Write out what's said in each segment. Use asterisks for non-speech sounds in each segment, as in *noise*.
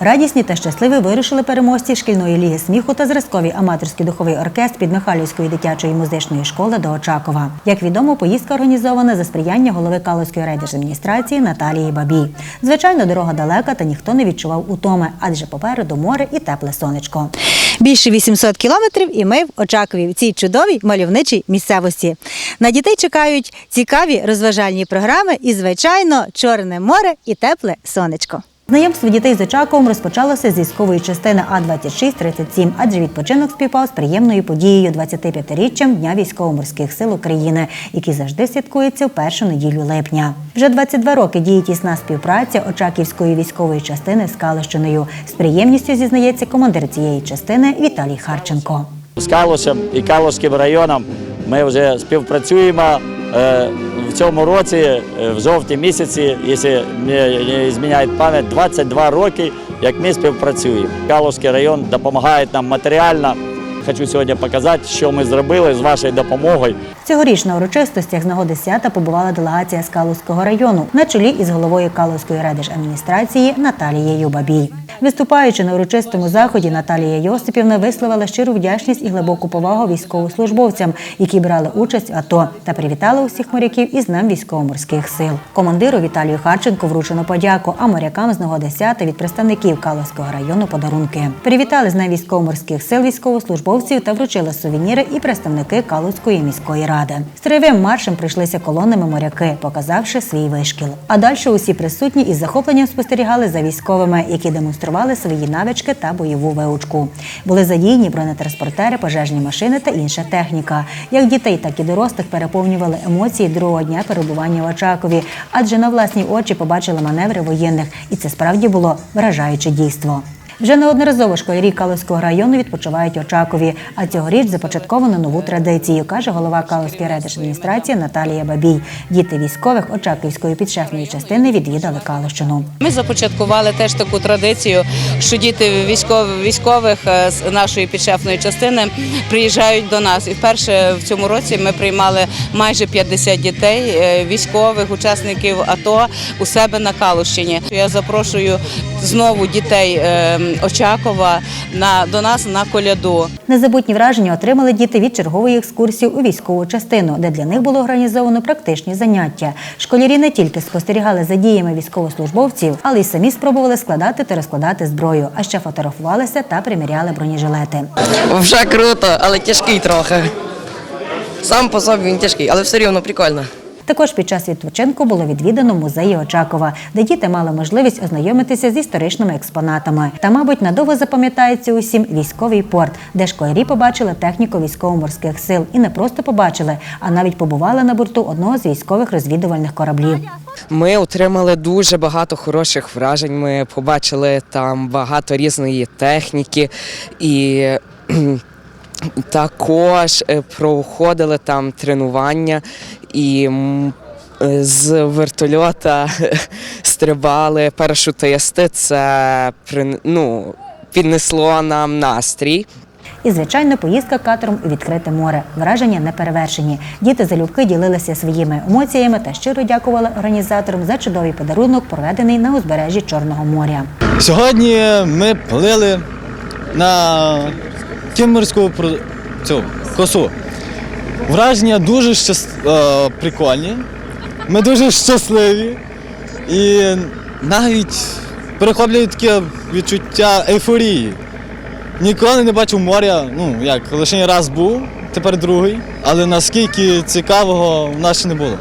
Радісні та щасливі вирушили переможці шкільної ліги сміху та зразковий аматорський духовий оркестр під Михайлівської дитячої музичної школи до Очакова. Як відомо, поїздка організована за сприяння голови Калузької райдержадміністрації Наталії Бабій. Звичайно, дорога далека, та ніхто не відчував утоми, адже попереду море і тепле сонечко. Більше 800 кілометрів, і ми в Очакові в цій чудовій мальовничій місцевості. На дітей чекають цікаві розважальні програми і, звичайно, чорне море і тепле сонечко. Знайомство дітей з Очаковом розпочалося з військової частини А-2637, адже відпочинок співпав з приємною подією 25-річчям Дня військово-морських сил України, який завжди святкується в першу неділю липня. Вже 22 роки діє тісна співпраця Очаківської військової частини з Калищиною. З приємністю зізнається командир цієї частини Віталій Харченко. З Калушем і Калушським районом ми вже співпрацюємо е, цьому році, е, в жовтні місяці, якщо не зміняє пам'ять, 22 роки, як ми співпрацюємо. Каловський район допомагає нам матеріально. Хочу сьогодні показати, що ми зробили з вашою допомогою. Цьогоріч на урочистостях з нагоди свята побувала делегація з Калузького району на чолі із головою Калузької райдержадміністрації Наталією Бабій. Виступаючи на урочистому заході, Наталія Йосипівна висловила щиру вдячність і глибоку повагу військовослужбовцям, які брали участь в АТО, та привітала усіх моряків із Днем військово-морських сил. Командиру Віталію Харченко вручено подяку, а морякам з нагоди свята від представників Калузького району подарунки. Привітали з Днем військово-морських сил військовослужбовців та вручили сувеніри і представники Калузької міської ради. Строєвим маршем прийшлися колонами моряки, показавши свій вишкіл. А далі усі присутні із захопленням спостерігали за військовими, які демонстрували свої навички та бойову виучку. Були задіяні бронетранспортери, пожежні машини та інша техніка. Як дітей, так і дорослих переповнювали емоції другого дня перебування в Очакові, адже на власні очі побачили маневри воєнних, і це справді було вражаюче дійство. Вже неодноразово школярі Калузького району відпочивають Очакові, а цьогоріч започатковано нову традицію, каже голова Калузької райдержадміністрації Наталія Бабій. Діти військових Очаківської підшефної частини відвідали Калущину. Ми започаткували теж таку традицію, що діти військових, військових е, з нашої підшефної частини приїжджають до нас. І вперше в цьому році ми приймали майже 50 дітей, е, військових, учасників АТО у себе на Калущині. Я запрошую знову дітей е, Очакова на, до нас на коляду. Незабутні враження отримали діти від чергової екскурсії у військову частину, де для них було організовано практичні заняття. Школярі не тільки спостерігали за діями військовослужбовців, але й самі спробували складати та розкладати зброю, а ще фотографувалися та приміряли бронежилети. Вже круто, але тяжкий трохи. Сам по собі він тяжкий, але все рівно прикольно. Також під час відпочинку було відвідано музеї Очакова, де діти мали можливість ознайомитися з історичними експонатами. Та, мабуть, надовго запам'ятається усім військовий порт, де школярі побачили техніку військово-морських сил і не просто побачили, а навіть побували на борту одного з військових розвідувальних кораблів. Ми отримали дуже багато хороших вражень. Ми побачили там багато різної техніки і. Також е, проходили там тренування і е, з вертольота *laughs* стрибали парашутисти. Це ну, піднесло нам настрій. І, звичайно, поїздка катером у відкрите море. Враження не перевершені. Діти залюбки ділилися своїми емоціями та щиро дякували організаторам за чудовий подарунок, проведений на узбережжі Чорного моря. Сьогодні ми плили на Кімерську про- цю косу. Враження дуже щас... е, прикольні. Ми дуже щасливі і навіть перехоплює таке відчуття ейфорії. Ніколи не бачив моря, ну як, лише раз був, тепер другий, але наскільки цікавого в нас ще не було.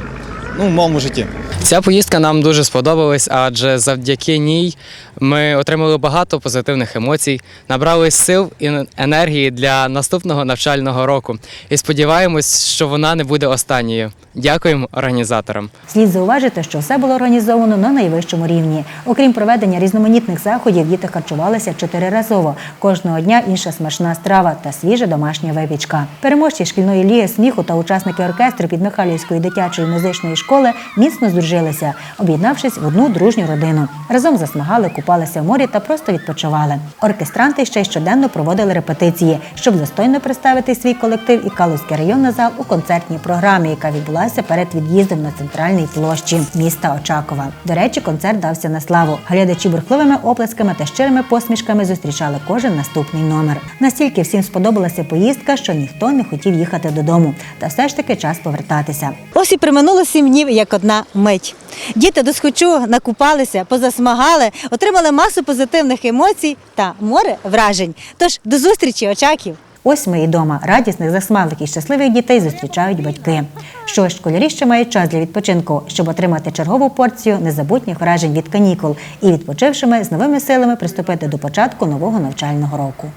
Ну, в моєму житті. Ця поїздка нам дуже сподобалась, адже завдяки ній ми отримали багато позитивних емоцій, набрали сил і енергії для наступного навчального року. І сподіваємось, що вона не буде останньою. Дякуємо організаторам. Слід зауважити, що все було організовано на найвищому рівні. Окрім проведення різноманітних заходів, діти харчувалися чотириразово. Кожного дня інша смачна страва та свіжа домашня випічка. Переможці шкільної ліги сміху та учасники оркестру під Михайлівської дитячої музичної школи міцно здружилися, об'єднавшись в одну дружню родину. Разом засмагали, купували купалися в морі та просто відпочивали. Оркестранти ще щоденно проводили репетиції, щоб достойно представити свій колектив і Калузький район на зал у концертній програмі, яка відбулася перед від'їздом на центральній площі міста Очакова. До речі, концерт дався на славу. Глядачі бурхливими оплесками та щирими посмішками зустрічали кожен наступний номер. Настільки всім сподобалася поїздка, що ніхто не хотів їхати додому. Та все ж таки час повертатися. Ось і приминуло сім днів як одна мить. Діти досхочу накупалися, позасмагали, отримали масу позитивних емоцій та море вражень. Тож до зустрічі, очаків! Ось ми і дома. Радісних, засмалих і щасливих дітей зустрічають батьки. Що ж, школярі ще мають час для відпочинку, щоб отримати чергову порцію незабутніх вражень від канікул і відпочившими з новими силами приступити до початку нового навчального року.